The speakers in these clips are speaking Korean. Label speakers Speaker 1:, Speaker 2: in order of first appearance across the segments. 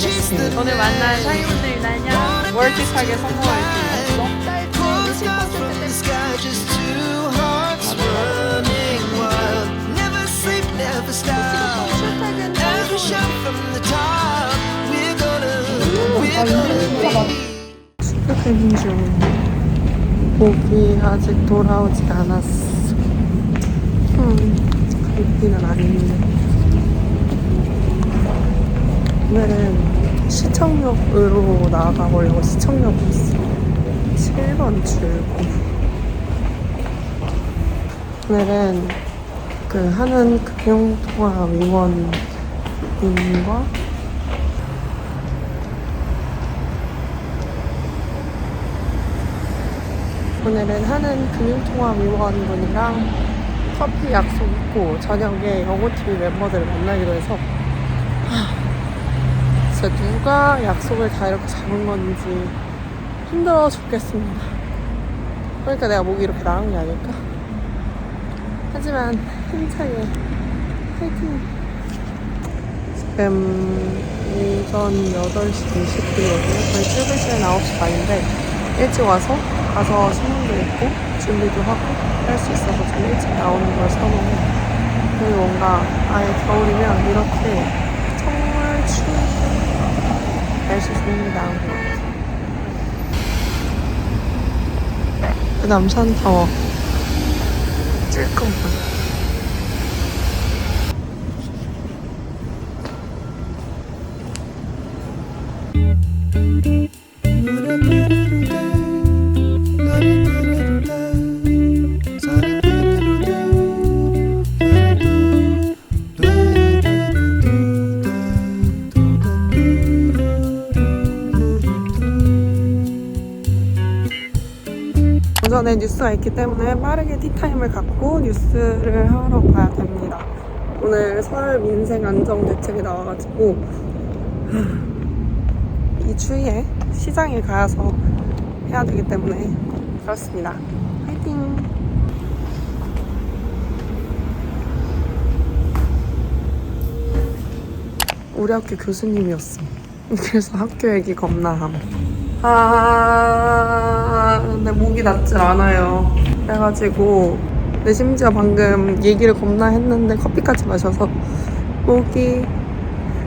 Speaker 1: 준비했습니다.
Speaker 2: 오늘 만난 샤이분들 날냐 월픽하게 성공할 수 있어.
Speaker 1: 출퇴근 중 목이 아직 돌아오지 않았어. 음, 갈비는 아닌데. 오늘은 시청역으로 나가보려고 시청역 있어. 7번 출구. 오늘은 그 하는 금융통화위원님과 오늘은 하는 금융통화위원분이랑 커피 약속 있고 저녁에 영어TV 멤버들을 만나기로 해서 하, 진짜 누가 약속을 다 이렇게 잡은 건지 힘들어 죽겠습니다. 그러니까 내가 목이 이렇게 나간 게 아닐까? 하지만 힘차게 파이팅! 지금 오전 8시 20분이거든요. 저희 출근 시간 9시 반인데 일찍 와서 가서 신문도 읽고 준비도 하고 할 수 있어서 좀 일찍 나오는 걸 선호해. 그리고 뭔가 아예 겨울이면 이렇게 정말 추운 날씨 좋습니다. 그 남산타워 찔끔한 뉴스가 있기 때문에 빠르게 티타임을 갖고 뉴스를 하러 가야 됩니다. 오늘 서울 민생 안정 대책이 나와가지고 하, 이 추위에 시장에 가서 해야 되기 때문에 그렇습니다. 화이팅! 우리 학교 교수님이었어. 그래서 학교 얘기 겁나 함. 아, 근데 목이 낫질 않아요. 그래가지고, 근데 심지어 방금 얘기를 겁나 했는데 커피까지 마셔서 목이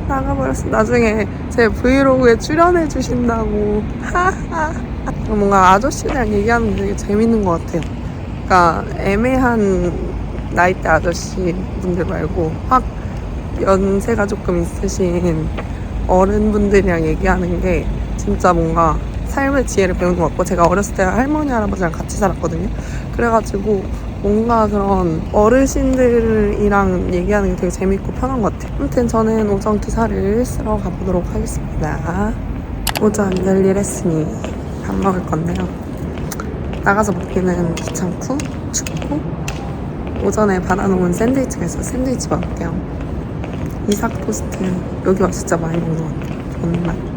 Speaker 1: 나가버렸어. 나중에 제 브이로그에 출연해 주신다고. 뭔가 아저씨랑 얘기하는 게 되게 재밌는 것 같아요. 그러니까 애매한 나이대 아저씨 분들 말고 확 연세가 조금 있으신 어른분들이랑 얘기하는 게 진짜 뭔가 삶의 지혜를 배우는 것 같고 제가 어렸을 때 할머니 할아버지랑 같이 살았거든요. 그래가지고 뭔가 그런 어르신들이랑 얘기하는 게 되게 재밌고 편한 것 같아요. 아무튼 저는 오전 기사를 쓰러 가보도록 하겠습니다. 오전 열일 했으니 밥 먹을 건데요. 나가서 먹기는 귀찮고 춥고 오전에 받아놓은 샌드위치가 있어서 샌드위치 먹을게요. 이삭 토스트. 여기 와 진짜 많이 먹는 것 같아요. 정말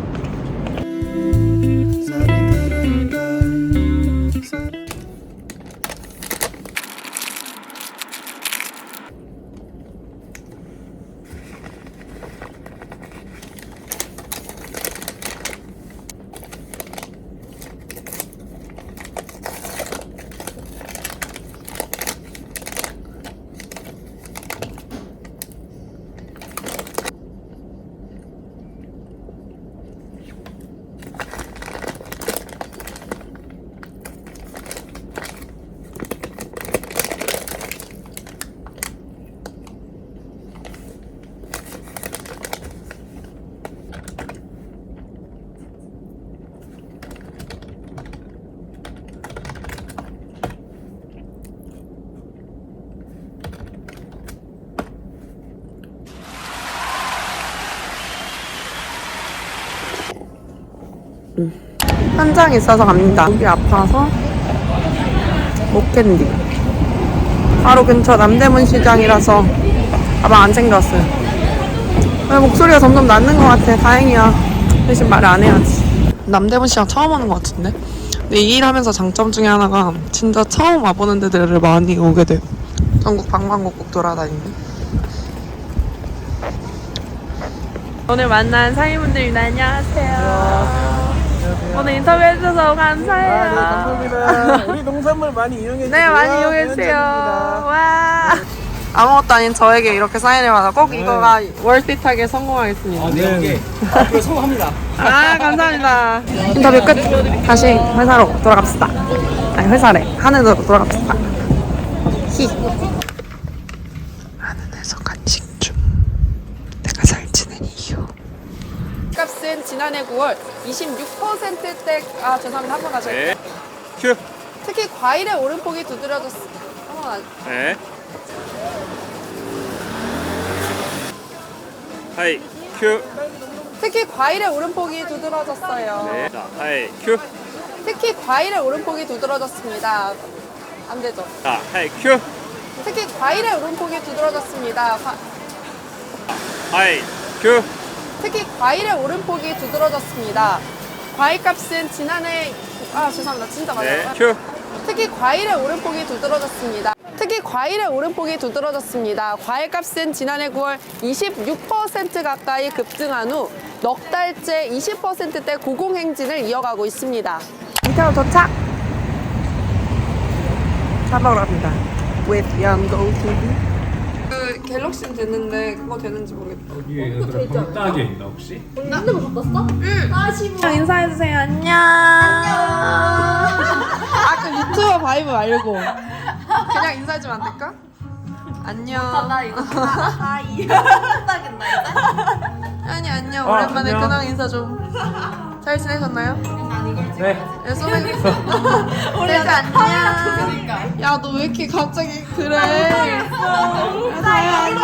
Speaker 1: 현장 있어서 갑니다. 목이 아파서 못 견디. 바로 근처 남대문 시장이라서 가방 안 챙겼어요. 왜 목소리가 점점 낫는 것 같아. 다행이야. 대신 말을 안 해야지. 남대문 시장 처음 오는 것 같은데? 근데 이 일 하면서 장점 중에 하나가 진짜 처음 와보는 데들을 많이 오게 돼요. 전국 방방곡곡 돌아다니는.
Speaker 2: 오늘 만난 사위분들입니다. 안녕하세요. 오늘 인터뷰 해주셔서 감사해요.
Speaker 3: 아, 네, 감사합니다. 우리 농산물 많이 이용해 주세요.
Speaker 2: 네, 많이 이용해주세요. 와.
Speaker 1: 아무것도 아닌 저에게 이렇게 사인을 받아 꼭 이거가 월핏하게 성공하겠습니다.
Speaker 3: 아, 네, 오케이. 앞으로 성공합니다.
Speaker 1: 아 감사합니다. 인터뷰 끝. 다시 회사로 돌아갑시다. 아니 회사래 하늘으로 돌아갑시다. 히. 하늘에서 간식 중. 내가 살찌는 이유. 값은 지난해 9월 26%대 아 죄송합니다 한 번 가죠.
Speaker 4: 네. 큐.
Speaker 1: 특히 과일의 오름폭이 두드러졌어. 한번 안-
Speaker 4: 네. 하이. 큐.
Speaker 1: 특히 과일의 오름폭이 두드러졌어요.
Speaker 4: 네. 자, 하이. 큐.
Speaker 1: 특히 과일의 오름폭이 두드러졌습니다. 안 되죠.
Speaker 4: 자, 하이. 큐.
Speaker 1: 특히 과일의 오름폭이 두드러졌습니다. 과-
Speaker 4: 하이. 큐.
Speaker 1: 특히 과일의 오름폭이 두드러졌습니다. 과일값은 지난해 아 죄송합니다 진짜
Speaker 4: 네.
Speaker 1: 맞아요.
Speaker 4: 큐.
Speaker 1: 특히 과일의 오름폭이 두드러졌습니다. 특히 과일의 오름폭이 두드러졌습니다. 과일값은 지난해 9월 26% 가까이 급증한 후 넉 달째 20%대 고공행진을 이어가고 있습니다. 이태원 도착! 밥 먹으러 갑니다. With Yango TV. 그 갤럭시는 됐는데 그거 되는지 모르겠다.
Speaker 5: 여기 얘들아 방따게 있나 혹시?
Speaker 2: 인사해주세요. 안녕.
Speaker 1: 아까 유튜버 바이브 말고 그냥 인사해주면 안 될까? 안녕. 나 이거 하이. 아니 안녕.
Speaker 5: 어,
Speaker 1: 오랜만에
Speaker 5: 안녕.
Speaker 1: 근황 인사 좀. 잘 지내셨나요?
Speaker 5: 네.
Speaker 1: 네, 소맥. 우리 안녕. 야, 너 왜 이렇게 갑자기 그래? 다야 안녕.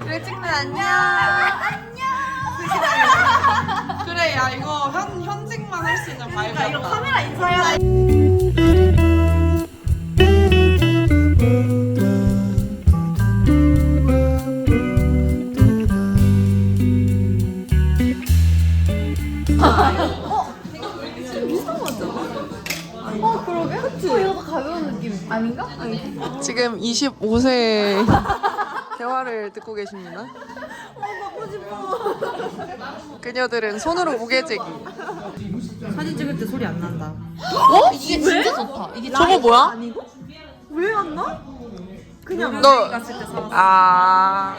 Speaker 1: 그래 찍는 안녕. 그래, 야 이거 현 현직만 할 수 있는 바이브야. 이거 카메라 인사야. 지금 25세 대화를 듣고 계십니다. 그녀들은 손으로 무게재기.
Speaker 6: 사진 찍을 때 소리 안 난다.
Speaker 7: 이게 진짜 좋다. 이게
Speaker 1: 저거 뭐야?
Speaker 6: 왜안 나? 그냥
Speaker 1: 너
Speaker 6: 갔을 때 살았어.
Speaker 1: 아.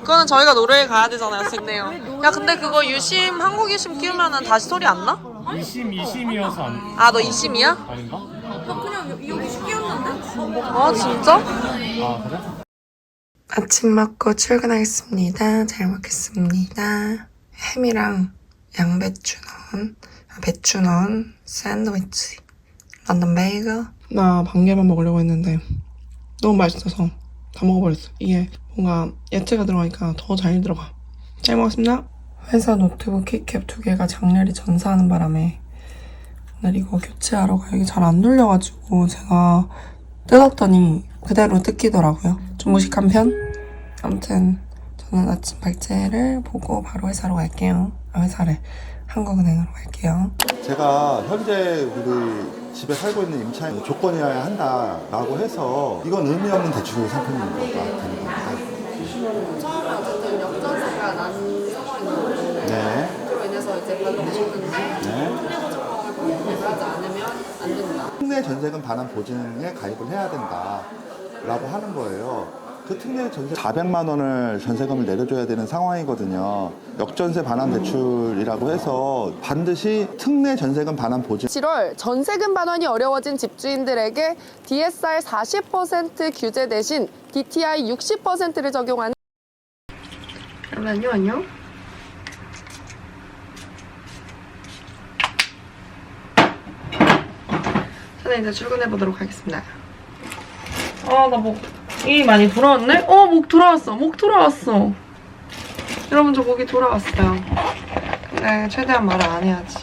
Speaker 1: 그거는 저희가 노래에 가야 되잖아요, 좋네요. 야, 근데 그거 유심, 한국 유심 끼우면은 다시 소리 안 나?
Speaker 5: 2심 2심이어서 안
Speaker 1: 아, 너 이심이야?
Speaker 5: 아닌가?
Speaker 6: 그냥 여- 여기 쉽게였는데?
Speaker 1: 아, 진짜?
Speaker 5: 아 그래?
Speaker 1: 아침 먹고 출근하겠습니다. 잘 먹겠습니다. 햄이랑 양배추 넣은, 아, 배추 넣은 샌드위치. 런던 베이글. 나 반 개만 먹으려고 했는데 너무 맛있어서 다 먹어버렸어. 이게 뭔가 야채가 들어가니까 더 잘 들어가. 잘 먹었습니다. 회사 노트북 키캡 두 개가 장렬히 전사하는 바람에 오늘 이거 교체하러 가기 잘안 돌려가지고 제가 뜯었더니 그대로 뜯기더라고요. 좀 무식한 편? 아무튼 저는 아침 발제를 보고 바로 회사로 갈게요. 아, 회사를 한국은행으로 갈게요.
Speaker 8: 제가 현재 우리 집에 살고 있는 임차인 조건이어야 한다라고 해서 이건 의미 없는 대출 상품인 거가 되는 겁니다.
Speaker 1: 처음에 어쨌든 역전세가 난 상황이고
Speaker 8: 네.
Speaker 1: 그로 인해서 이제 않으면 안 된다.
Speaker 8: 특례 전세금 반환 보증에 가입을 해야 된다라고 하는 거예요. 그 특례 전세 400만 원을 전세금을 내려줘야 되는 상황이거든요. 역전세 반환 대출이라고 해서 반드시 특례 전세금 반환 보증
Speaker 1: 7월 전세금 반환이 어려워진 집주인들에게 DSR 40% 규제 대신 DTI 60%를 적용하는 잠깐만요, 안녕. 저는 이제 출근해 보도록 하겠습니다. 아, 나 목, 이 많이 돌아왔네? 어, 목 돌아왔어. 목 돌아왔어. 여러분, 저 목이 돌아왔어요. 근데 최대한 말을 안 해야지.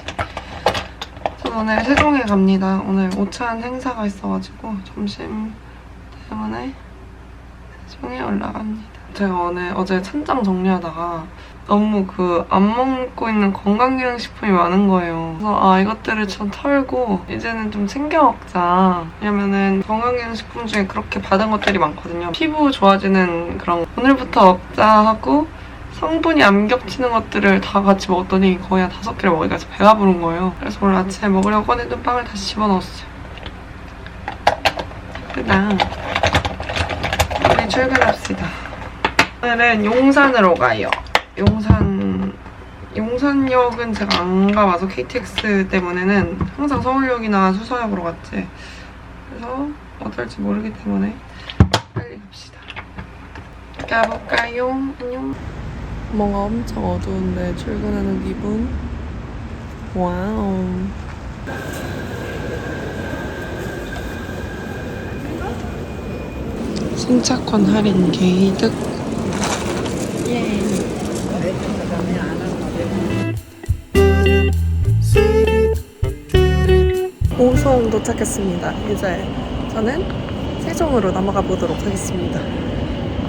Speaker 1: 저 오늘 세종에 갑니다. 오늘 오찬 행사가 있어가지고 점심 때문에 세종에 올라갑니다. 제가 오늘 어제 찬장 정리하다가 너무 그 안 먹고 있는 건강기능식품이 많은 거예요. 그래서 아 이것들을 좀 털고 이제는 좀 챙겨 먹자. 왜냐면은 건강기능식품 중에 그렇게 받은 것들이 많거든요. 피부 좋아지는 그런 거. 오늘부터 먹자 하고 성분이 안 겹치는 것들을 다 같이 먹었더니 거의 한 다섯 개를 먹으니까 배가 부른 거예요. 그래서 오늘 아침에 먹으려고 꺼내둔 빵을 다시 집어넣었어요. 그다음 우리 출근합시다. 오늘은 용산으로 가요. 용산 용산역은 제가 안 가봐서 KTX 때문에는 항상 서울역이나 수서역으로 갔지. 그래서 어떨지 모르기 때문에 빨리 갑시다. 가볼까요? 안녕. 뭔가 엄청 어두운데 출근하는 기분. 와우. 승차권 할인 개이득. 오송 도착했습니다. 이제 저는 세종으로 넘어가 보도록 하겠습니다.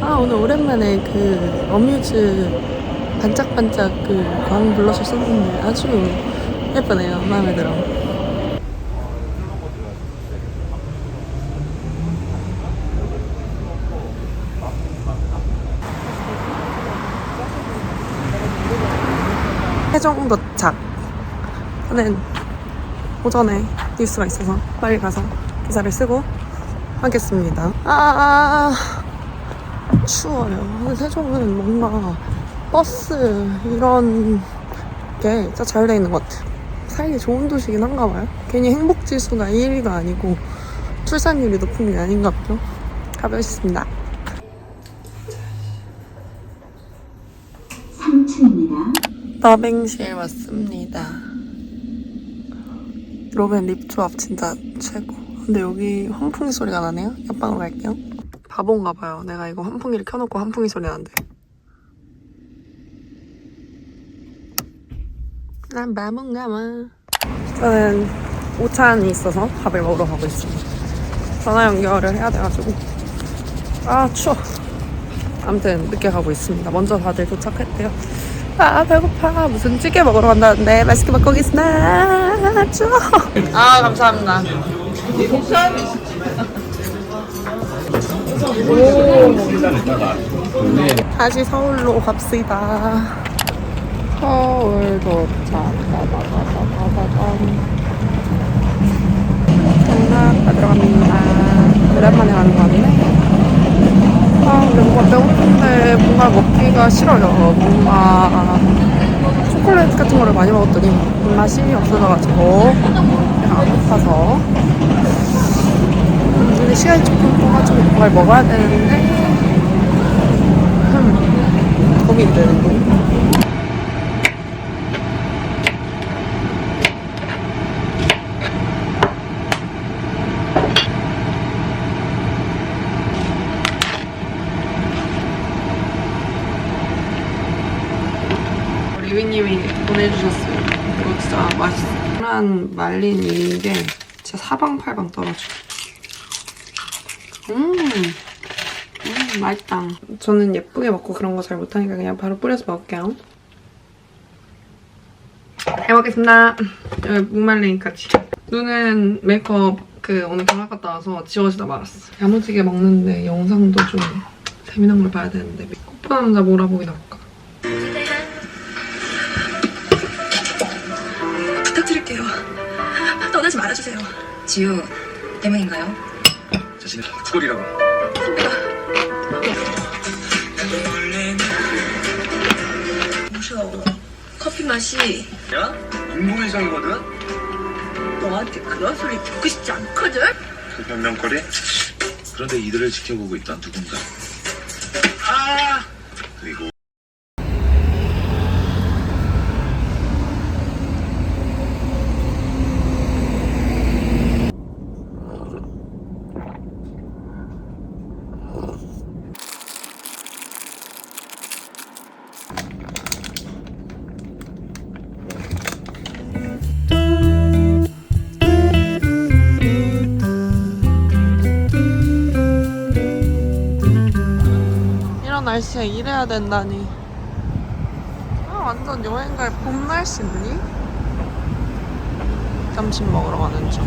Speaker 1: 아 오늘 오랜만에 그 어뮤즈 반짝반짝 그 광 블러셔 썼는데 아주 예쁘네요. 마음에 들어. 세종 도착. 저는 오전에 뉴스가 있어서 빨리 가서 기사를 쓰고 하겠습니다. 아, 추워요. 세종은 뭔가 버스 이런 게 진짜 잘 돼 있는 것 같아요. 살기 좋은 도시긴 한가 봐요. 괜히 행복 지수가 1위가 아니고 출산율이 높은 게 아닌가 봐요. 가보겠습니다.
Speaker 9: 3층입니다.
Speaker 1: 더빙실 왔습니다. 로벤 립 조합 진짜 최고. 근데 여기 환풍기 소리가 나네요. 옆방으로 갈게요. 바본가 봐요. 내가 이거 환풍기를 켜놓고 환풍기 소리 나는데. 난 바본가 봐. 저는 오찬이 있어서 밥을 먹으러 가고 있습니다. 전화 연결을 해야 돼가지고. 아, 추워. 아무튼 늦게 가고 있습니다. 먼저 다들 도착했대요. 아 배고파. 무슨 찌개 먹으러 간다는데 맛있게 먹고 오겠습니다. 아 감사합니다. 오. 다시 서울로 갑시다. 서울 도착 전화받으러 갑니다. 오랜만에 가는 거 같네 아, 뭔가 배고픈데 뭔가 먹기가 싫어요. 뭔가 초콜릿 같은 거를 많이 먹었더니 입맛이 없어져가지고 배가 안 고파서. 근데 시간이 조금 뭔가를 먹어야 되는데 흠, 고민되는 거. 리위님이 보내주셨어요. 이거 진짜 맛있어요. 계란 말린 이게 진짜 사방팔방 떨어져. 음, 음, 맛있다. 저는 예쁘게 먹고 그런 거 잘 못하니까 그냥 바로 뿌려서 먹을게요. 잘 먹겠습니다. 여기 무말랭이까지. 눈은 메이크업 그 오늘 병원 갔다 와서 지워지다 말았어. 야무지게 먹는데 영상도 좀 재미난 걸 봐야 되는데 꽃보 남자 몰아보기 나올까? 부탁드릴게요. 떠나지 말아주세요.
Speaker 6: 지우 때문인가요?
Speaker 3: 자신의 꼴이라고.
Speaker 6: 무서워. 커피 맛이
Speaker 3: 야? 공공의성이거든?
Speaker 6: 너한테 그런 소리 듣고 싶지 않거든?
Speaker 10: 그 변명거리? 그런데 이들을 지켜보고 있던 누군가. 아! 그리고
Speaker 1: 날씨에 일해야 된다니. 아, 완전 여행 갈 봄 날씨니? 점심 먹으러 가는 중.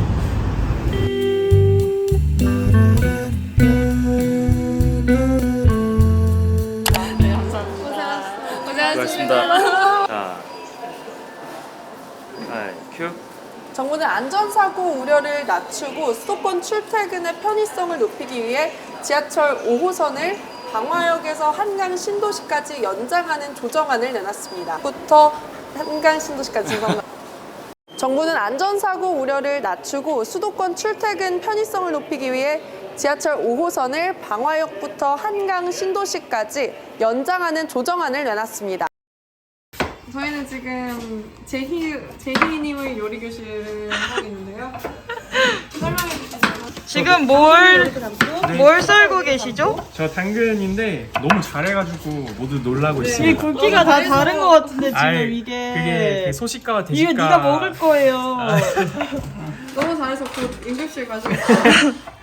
Speaker 4: 수고하셨습니다. 자, 하이, 큐.
Speaker 1: 정부는 안전사고 우려를 낮추고 수도권 출퇴근의 편의성을 높이기 위해 지하철 5호선을 방화역에서 한강 신도시까지 연장하는 조정안을 내놨습니다. 부터 한강 신도시까지 죄송합니다. 정부는 안전사고 우려를 낮추고 수도권 출퇴근 편의성을 높이기 위해 지하철 5호선을 방화역부터 한강 신도시까지 연장하는 조정안을 내놨습니다. 저희는 지금 제희 제희님의 요리 교실을 하고 있는데요. 설명해.
Speaker 2: 지금 뭘, 뭘 썰고 계시죠?
Speaker 5: 저 당근인데 너무 잘해가지고 모두 놀라고
Speaker 2: 이
Speaker 5: 있어요.
Speaker 2: 굵기가 다 다른 것 같은데 지금
Speaker 5: 아이,
Speaker 2: 이게
Speaker 5: 그게 그 소식가와
Speaker 2: 이거
Speaker 5: 대식가.
Speaker 2: 네가 먹을 거예요.
Speaker 1: 너무 잘해서 곧 응급실 가시고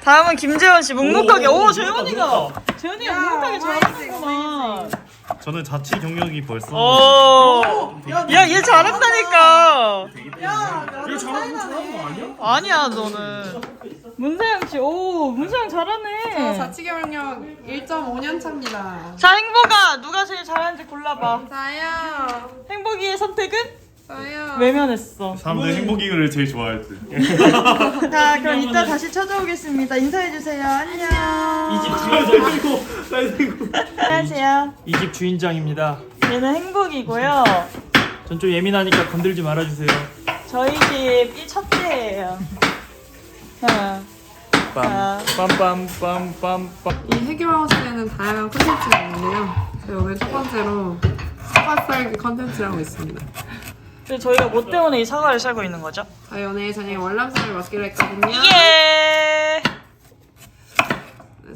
Speaker 2: 다음은 김재원 씨 묵묵하게. 오, 재원이가. 재원이가 묵묵하게 잘하는구나.
Speaker 11: 저는 자취 경력이 벌써
Speaker 2: 오, 야, 얘 잘한다니까.
Speaker 5: 이거 잘하는 거 잘하는 거 아니야?
Speaker 2: 아니야, 너는. 문세영 씨, 오, 문세영 잘하네.
Speaker 1: 자치 경력 1.5년 차입니다.
Speaker 2: 자, 행복아, 누가 제일 잘하는지 골라봐.
Speaker 1: 저요.
Speaker 2: 행복이의 선택은
Speaker 1: 저요.
Speaker 2: 외면했어.
Speaker 11: 사람들 행복이를 제일 좋아할 듯.
Speaker 2: 자, 그럼 이따 다시 찾아오겠습니다. 인사해주세요. 안녕. 안녕하세요.
Speaker 5: 이 집 주인장입니다.
Speaker 2: 얘는 행복이고요.
Speaker 5: 전 좀 예민하니까 건들지 말아주세요.
Speaker 2: 저희 집이 첫째예요. 자, 자.
Speaker 5: 빰빰빰빰빰.
Speaker 1: 이 해교하우스에는 다양한 컨텐츠가 있는데요. 저희 오늘 첫 번째로 사과 썰기 컨텐츠를 하고 있습니다.
Speaker 2: 근데 저희가 뭐 때문에 이 사과를 썰고 있는 거죠?
Speaker 1: 저희 오늘 저녁에 월남쌈을 먹기로 했거든요.
Speaker 2: 예.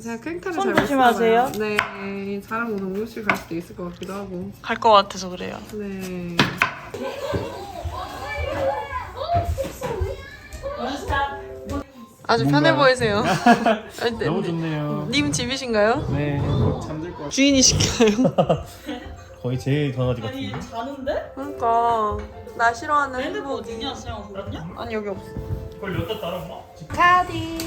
Speaker 1: 제가
Speaker 2: 손
Speaker 1: 잘못
Speaker 2: 조심하세요.
Speaker 1: 봐요. 네, 잘하면 응급실 갈 수도 있을 것 같기도 하고.
Speaker 2: 갈 것 같아서 그래요.
Speaker 1: 네. 아주 편해 보이세요.
Speaker 5: 너무 좋네요.
Speaker 1: 님 집이신가요?
Speaker 5: 네. 잠들 거.
Speaker 1: 주인이신가요?
Speaker 11: 거의 제 강아지 같은데.
Speaker 2: 자는데?
Speaker 1: 그러니까 나 싫어하는 행복이.
Speaker 2: 어디냐, 수영 어딨냐?
Speaker 1: 아니 여기 없어.
Speaker 5: 그걸 여기다 따라 엄마?
Speaker 1: 카디.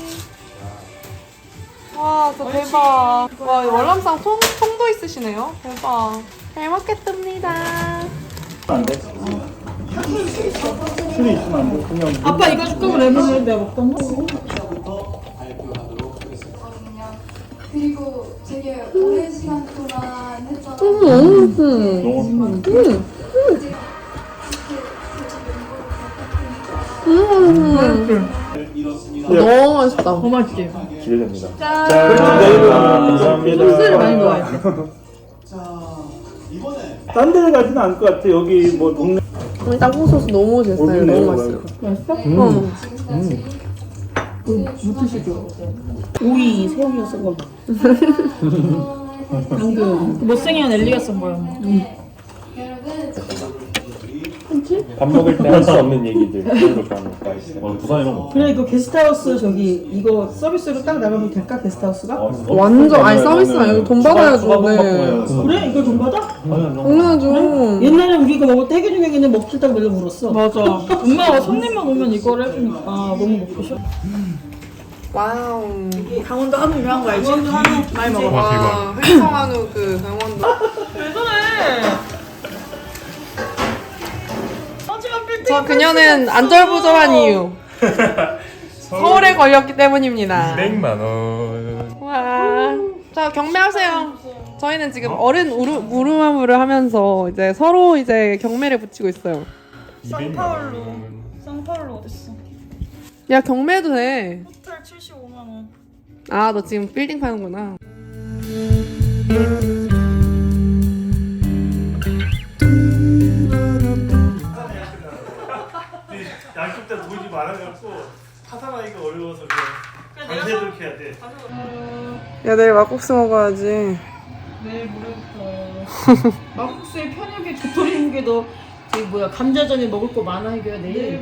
Speaker 1: 와, 저 대박. 와, 이 월남쌈 통, 통도 있으시네요. 대박. 잘 먹겠습니다.
Speaker 2: 아빠 이거 줄 거면 레몬을 내가 먹던 거?
Speaker 7: 시간 동안 했잖아.
Speaker 1: 너무 맛있다.
Speaker 2: 더 맛있지?
Speaker 11: 기대됩니다.
Speaker 5: 감사합니다.
Speaker 2: 소스를 많이 좋아해.
Speaker 11: 딴 데는 가지는 않을 것 같아. 여기 뭐 동네.
Speaker 1: 이 땅콩 소스 너무 제 스타일 너무 맛있어요.
Speaker 2: 맛있어?
Speaker 1: 응.
Speaker 2: 오이 새우가 쓴 거. 방금 못생긴 엘리가 쓴 거야.
Speaker 5: 밥 먹을 때 할 수 없는 얘기들. 그런 거 좋아하니까 있어요.
Speaker 11: 어, 부산 거.
Speaker 12: 그래 이거 게스트하우스 저기 이거 서비스로 딱 나가면 될까 게스트하우스가?
Speaker 1: 완전 아니 서비스나 여기 돈 받아야죠. 네.
Speaker 12: 그래 이거 돈 받아?
Speaker 1: 당연하죠.
Speaker 12: 옛날에 우리 이거 먹을 때 해결 중에는 싶다고 맨날 물었어.
Speaker 2: 맞아. 엄마가 손님만 오면 이거를 해주니까 너무 먹고 싶어.
Speaker 1: 와우.
Speaker 2: 강원도 한우 유명한 거 알지? 한우 많이 먹어.
Speaker 1: 와, 횡성한우 그 강원도.
Speaker 2: 왜? 하지만 빌딩
Speaker 1: 저 그녀는 안절부절한 이유. 서울에 걸렸기 때문입니다.
Speaker 5: 100만 원.
Speaker 1: 와. 자, 경매하세요. 저희는 지금 어 른 우르, 무르마무를 하면서 이제 서로 이제 경매를 붙이고 있어요.
Speaker 5: 200만. 원.
Speaker 2: 쌍파울로 어딨어?
Speaker 1: 야, 경매해도 돼.
Speaker 2: 호텔 75만 원.
Speaker 1: 아, 너 지금 빌딩 파는구나.
Speaker 11: 양쪽 다 돈이 많아갖고 파산하기가 어려워서 그냥 밤새도록 해야 돼.
Speaker 1: 야, 내일 막국수 먹어야지.
Speaker 2: 내일 모레부터. 막국수의 편육에 도토리 무게도
Speaker 12: 그 뭐야 감자전에 먹을 거 많아 해줘야 내일.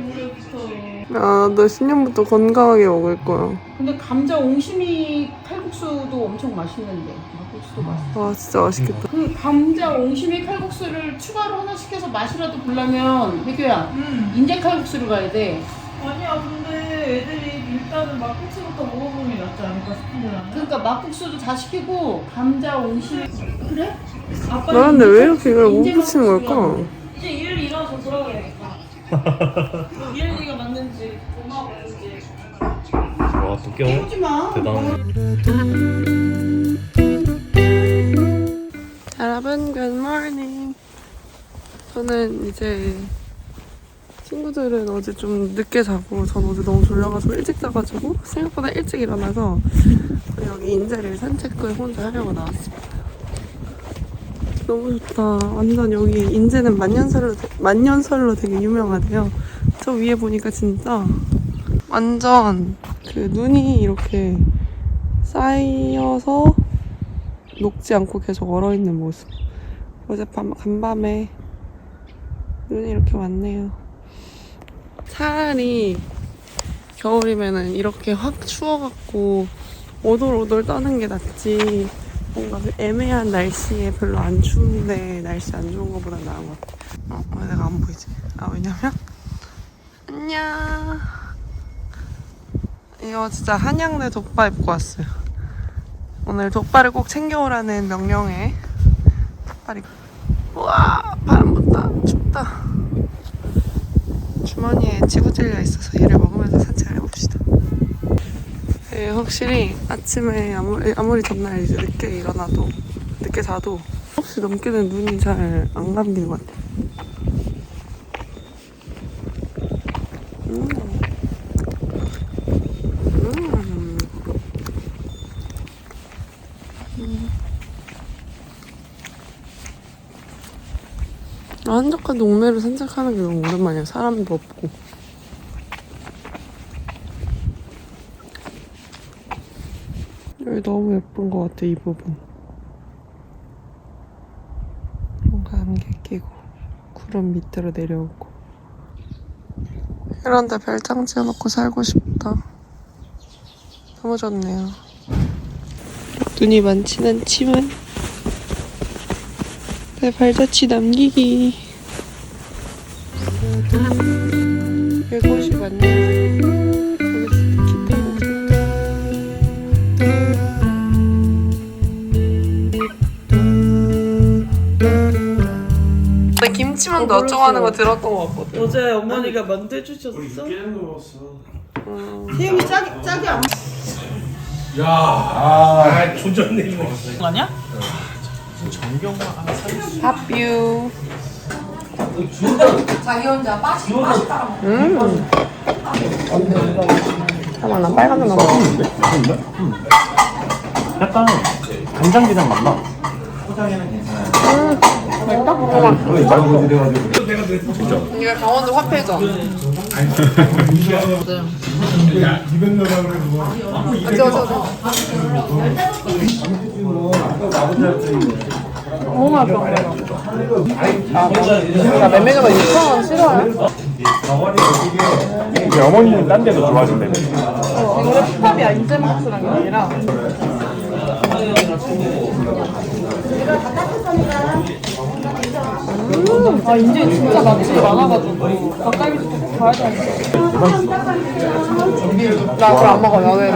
Speaker 1: 아, 너 신년부터 건강하게 먹을 거야.
Speaker 12: 근데 감자 옹심이 칼국수도 엄청 맛있는데 막국수도 맛있어.
Speaker 1: 와, 진짜 맛있겠다.
Speaker 12: 그 감자 옹심이 칼국수를 추가로 하나 시켜서 맛이라도 보려면 혜교야 인제 칼국수를 가야 돼.
Speaker 2: 아니야 근데 애들이 일단은 막국수부터 먹어보는 게 낫지 않을까 싶은데 나는.
Speaker 12: 그러니까 막국수도 다 시키고 감자 옹심이 그래? 아빠
Speaker 1: 나 근데 왜 이렇게 이걸 못 붙이는 걸까?
Speaker 2: 이제 일 일어나서 돌아가야겠다. 이현이가 맞는지 엄마가 맞는지.
Speaker 5: 와
Speaker 12: 마.
Speaker 5: 대단해.
Speaker 1: 여러분, 굿모닝. 저는 이제 친구들은 어제 좀 늦게 자고 전 어제 너무 졸려가지고 일찍 자가지고 생각보다 일찍 일어나서 여기 인제를 산책을 혼자 하려고 나왔습니다. 너무 좋다. 완전 여기 인제는 만년설로 되- 만년설로 되게 유명하대요. 저 위에 보니까 진짜 완전 그 눈이 이렇게 쌓여서 녹지 않고 계속 얼어있는 모습. 어젯밤 간밤에 눈이 이렇게 왔네요. 차라리 겨울이면은 이렇게 확 추워갖고 오돌오돌 떠는 게 낫지. 뭔가 그 애매한 날씨에 별로 안 추운데 날씨 안 좋은 것보다 나은 것 같아. 어, 왜 내가 안 보이지? 아, 왜냐면 안녕. 이거 진짜 한양대 돗바 입고 왔어요. 오늘 돗바를 꼭 챙겨오라는 명령에 돗바리 우와 바람 분다 춥다 주머니에 지구 찔려 있어서 얘를 먹으면서 산책을 해봅시다 네, 확실히 아침에 아무리, 아무리 전날 이제 늦게 일어나도 늦게 자도 9시 넘게는 눈이 잘 안 감기는 것 같아요 음. 음. 아, 한적한 동네를 산책하는 게 너무 오랜만이야. 사람도 없고. 여기 너무 예쁜 것 같아, 이 부분. 뭔가 안개 끼고, 구름 밑으로 내려오고. 이런데 별장 지어놓고 살고 싶다. 너무 좋네요. 눈이 많진 않지만, 내 발자취 남기기. 김치만두 어쩌고 하는 거 들었던 거 같거든.
Speaker 2: 어제 어머니가 만두 해주셨어?
Speaker 11: 깨는 거 먹었어.
Speaker 12: 태영이 짜기 짜기 안.
Speaker 11: 아 조전님 먹었어.
Speaker 2: 아니야?
Speaker 1: 핫뷰.
Speaker 7: 자기 혼자 빠시 빠시 따라 먹어.
Speaker 1: 음. 잠깐만, 나 빨간 거 먹어.
Speaker 5: 약간 간장게장 맛나.
Speaker 1: 이게 강원도 화폐죠? 어쩌 어쩌 어쩌. 너무 맛있어. 나 메밀가 6,000원 싫어해?
Speaker 5: 우리 어머니는 딴 데도 좋아하신대.
Speaker 1: 이거 힙합이야 인제막스란 게 아니라 음, 아 인제 진짜 맛집이 많아가지고 닭갈비도 꼭 가야 되는데 나 그거 안 먹어 나는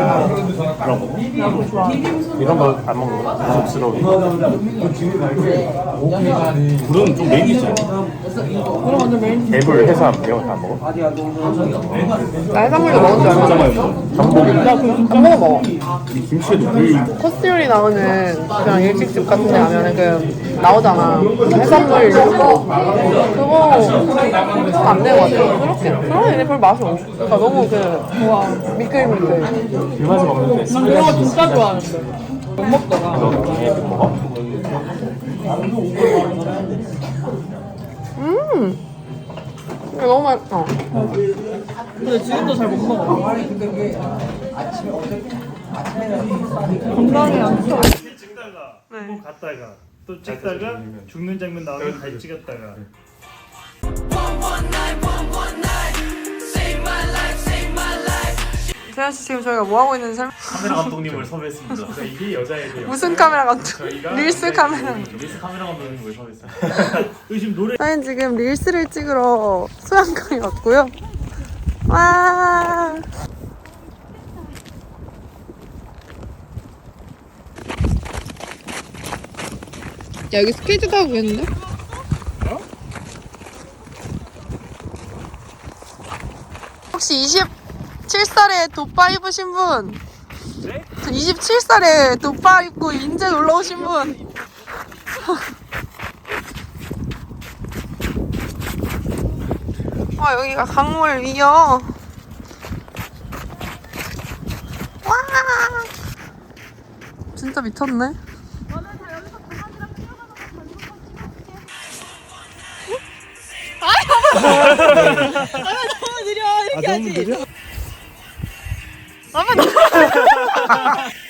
Speaker 5: 그런 거. 이런 거 안 먹는 거 부담스러워. 불은 좀 메인 디시 아니야?
Speaker 1: 그럼 완전 메인
Speaker 5: 개불, 해삼 이런 거 다 먹어?
Speaker 1: 나 해산물도 먹은 줄
Speaker 5: 진짜
Speaker 1: 알아
Speaker 5: 많이 먹어. 전복이.
Speaker 1: 나 그거 전복은 먹어
Speaker 5: 이 김치에도 물
Speaker 1: 코스 요리 나오는 그냥 일식집 같은 데 가면은 그 나오잖아 해산물 이런 거 그거 안 같아 그렇게 그런 애들 별 맛이 없어 다 너무 그 우와 미끌미끌.
Speaker 5: 입맛이 먹는데
Speaker 1: 이거 진짜 좋아하는데. 못
Speaker 5: 먹다가.
Speaker 1: 음! 이거 너무 맛있다.
Speaker 2: 근데 지금도 잘 못 먹어. 건강에 안 좋아.
Speaker 11: 찍다가
Speaker 1: 네.
Speaker 11: 또 갔다가 또 찍다가 죽는 장면 나오면 다 찍었다가
Speaker 1: 119 119 하씨 지금 저희가 뭐 하고 있는지 설...
Speaker 11: 카메라 감독님을 섭외했습니다. 이게 여자애고요.
Speaker 1: 무슨 카메라
Speaker 11: 같은?
Speaker 1: 릴스 네, 카메라.
Speaker 11: 네, 네, 릴스 카메라 감독님을 섭외했습니다. 요즘 노래
Speaker 1: 저희 지금 릴스를 찍으러 소양강에 왔고요. 와. 야 여기 스케이트 타고 있는데? 어? 혹시 20 27살에 돗바 입으신 분?
Speaker 11: 네?
Speaker 1: 27살에 돗바 입고 인제 놀러 오신 분? 와 여기가 강물 위요. 와. 진짜 미쳤네. 좋 아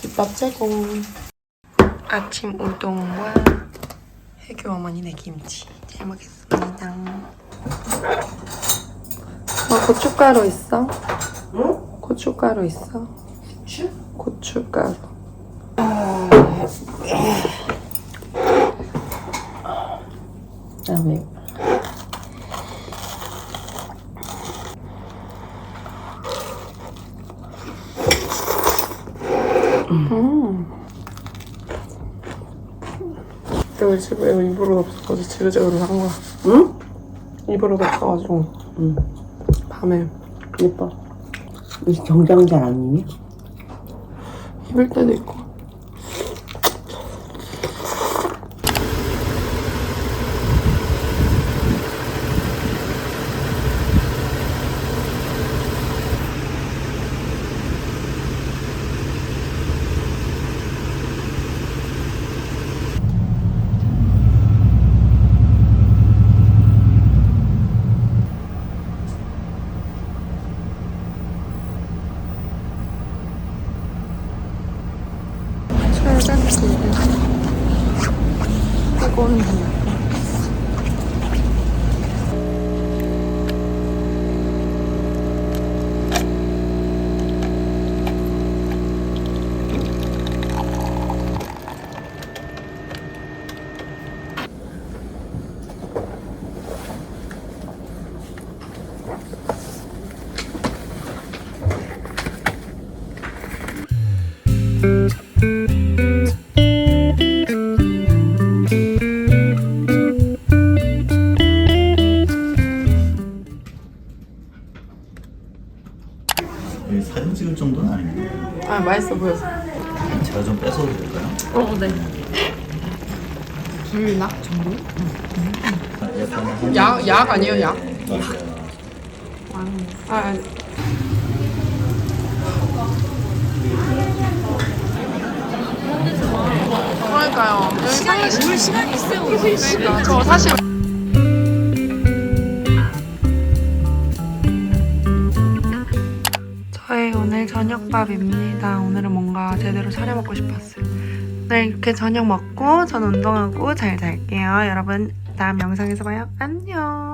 Speaker 1: 집밥 최고. 아침 우동과 해교 어머니네 김치 잘 먹겠습니다. 어, 고춧가루 있어? 응? 고춧가루 있어? 고추? 고춧가루. 그다음 에 내가 집에 입으로 없어가지고 지그재그로 산 거야. 응? 입으로 없어가지고. 응. 밤에
Speaker 6: 예뻐. 요새 정장 잘 안 입니?
Speaker 1: 입을 때도 있고.
Speaker 10: 아,
Speaker 1: 보여서.
Speaker 10: 제가 좀 뺏어도 될까요?
Speaker 1: 어, 네. 불낙 정도? 약, 약 아니에요, 약? 아, 아니. 그러니까요. 여기 시간이 물 시간이 있어요. 그러니까 저 사실 오늘 저녁밥입니다. 오늘은 뭔가 제대로 차려 먹고 싶었어요. 네, 이렇게 저녁 먹고 전 운동하고 잘 잘게요. 여러분 다음 영상에서 봐요. 안녕.